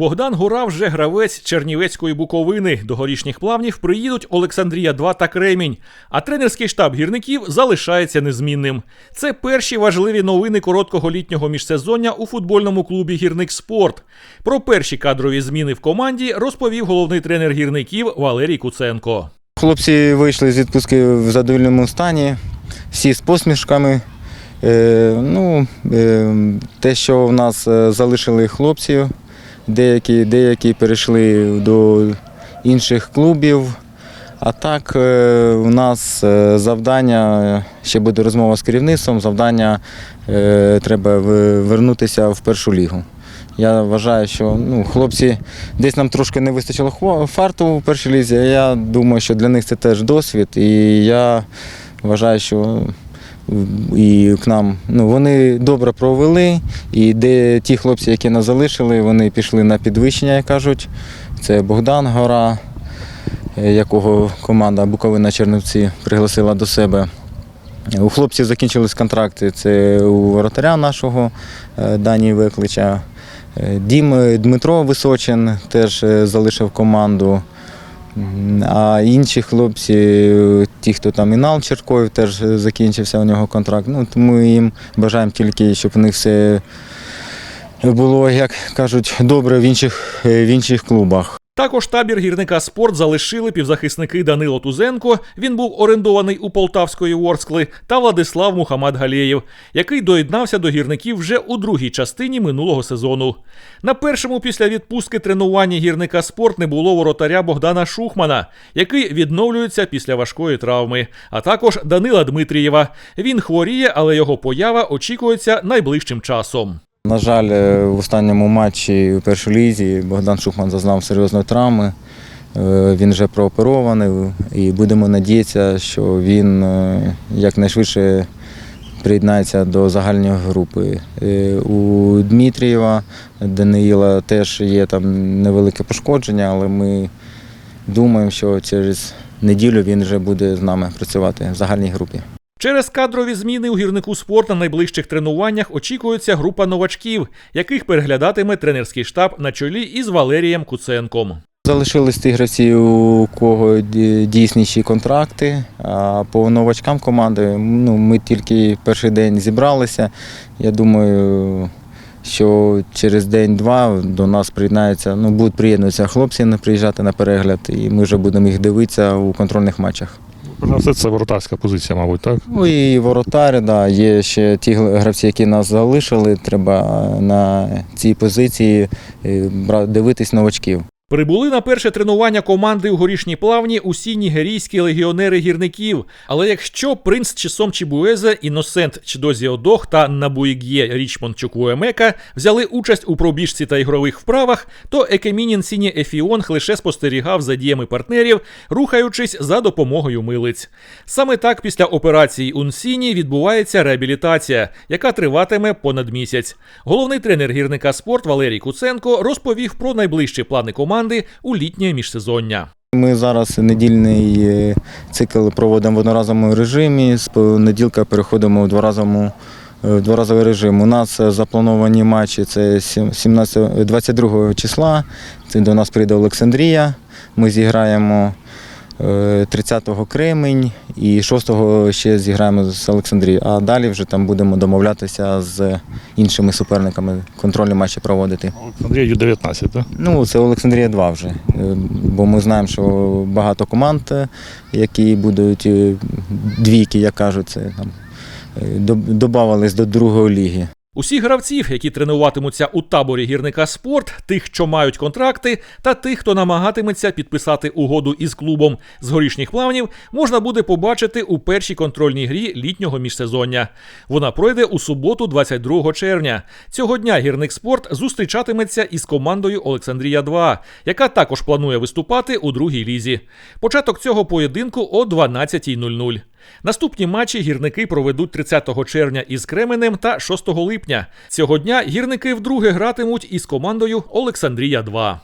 Богдан Гура вже гравець Чернівецької буковини. До горішніх плавнів приїдуть Олександрія 2 та Кремінь. А тренерський штаб гірників залишається незмінним. Це перші важливі новини короткого літнього міжсезоння у футбольному клубі Гірник Спорт. Про перші кадрові зміни в команді розповів головний тренер гірників Валерій Куценко. Хлопці вийшли з відпустки в задовільному стані, всі з посмішками. Е, ну, е, те, що в нас е, залишили хлопців, деякі, деякі перейшли до інших клубів. А так, е, у нас е, завдання, ще буде розмова з керівництвом, завдання е, треба вернутися в першу лігу. Я вважаю, що ну, хлопці десь нам трошки не вистачило фарту в першій лізі. Я думаю, що для них це теж досвід. І я вважаю, що і к нам ну, вони добре провели. І де ті хлопці, які нас залишили, вони пішли на підвищення, як кажуть. Це Богдан Гора, е, якого команда Буковина Чернівці пригласила до себе. У хлопців закінчились контракти. Це у воротаря нашого е, Данії Виклича. Е, Дім Дмитро Височин теж залишив команду. А інші хлопці, ті, хто там і нал Черкоїв, теж е, закінчився у нього контракт. Ну, тому їм бажаємо тільки, щоб у них все було, як кажуть, добре в інших, е, в інших клубах. Також табір гірника спорт залишили півзахисники Данило Тузенко. Він був орендований у Полтавської Ворскли, та Владислав Мухамад Галєєв, який доєднався до гірників вже у другій частині минулого сезону. На першому після відпустки тренуванні гірника спорт не було воротаря Богдана Шухмана, який відновлюється після важкої травми, а також Данила Дмитрієва. Він хворіє, але його поява очікується найближчим часом. На жаль, е, в останньому матчі у першій лізі Богдан Шухман зазнав серйозної травми. Е, Він вже прооперований і будемо надіятися, що він е, якнайшвидше приєднається до загальної групи. У Дмитрієва, Даниїла теж є там невелике пошкодження, але ми думаємо, що через неділю він вже буде з нами працювати в загальній групі. Через кадрові зміни у гірнику спорт на найближчих тренуваннях очікується група новачків, яких переглядатиме тренерський штаб на чолі із Валерієм Куценком. Залишились ті гравці, у кого дійсніші контракти. А по новачкам команди ну, ми тільки перший день зібралися. Я думаю, що через день-два до нас приєднаються, ну, будуть приєднуватися хлопці приїжджати на перегляд, і ми вже будемо їх дивитися у контрольних матчах. Перш за все, це воротарська позиція, мабуть, так? Ну і воротар, да, є ще ті гравці, які нас залишили. Треба на цій позиції е, дивитись новачків. Прибули на перше тренування команди у горішній плавні усі нігерійські легіонери гірників. Але якщо принц Чесом Чібуезе, Іносент Чдозі Одох та Набуїг'є Річмонд Чукуемека взяли участь у пробіжці та ігрових вправах, то Екемінін Сіні Ефіонг лише спостерігав за діями партнерів, рухаючись за допомогою милиць. Саме так після операції Унсіні відбувається реабілітація, яка триватиме понад місяць. Головний тренер гірника спорт Валерій Куценко розповів про найближчі плани команди у літнє міжсезоння. Ми зараз недільний е, цикл проводимо в одноразовому режимі. З понеділка переходимо в дворазовому. е, в Дворазовий режим. У нас е, заплановані матчі це сім- 17, 22 числа. Це до нас прийде Олександрія. Ми зіграємо 30-го Кремень і 6-го ще зіграємо з Олександрією. А далі вже там будемо домовлятися з іншими суперниками, контрольні матчі проводити. Андрій Ю-19, так? Ну, це Олександрія 2 вже. Е, Бо ми знаємо, що багато команд, е, які будуть е, двійки, як кажуть, це там е, додавались до другої ліги. Усіх гравців, які тренуватимуться у таборі гірника спорт, тих, що мають контракти, та тих, хто намагатиметься підписати угоду із клубом з горішніх плавнів, можна буде побачити у першій контрольній грі літнього міжсезоння. Вона пройде у суботу, 22 червня. Цього дня гірник спорт зустрічатиметься із командою Олександрія 2 яка також планує виступати у другій лізі. Початок цього поєдинку о 12.00. Наступні матчі гірники проведуть 30 червня із Кременем та 6 липня. Цього дня гірники вдруге гратимуть із командою Олександрія 2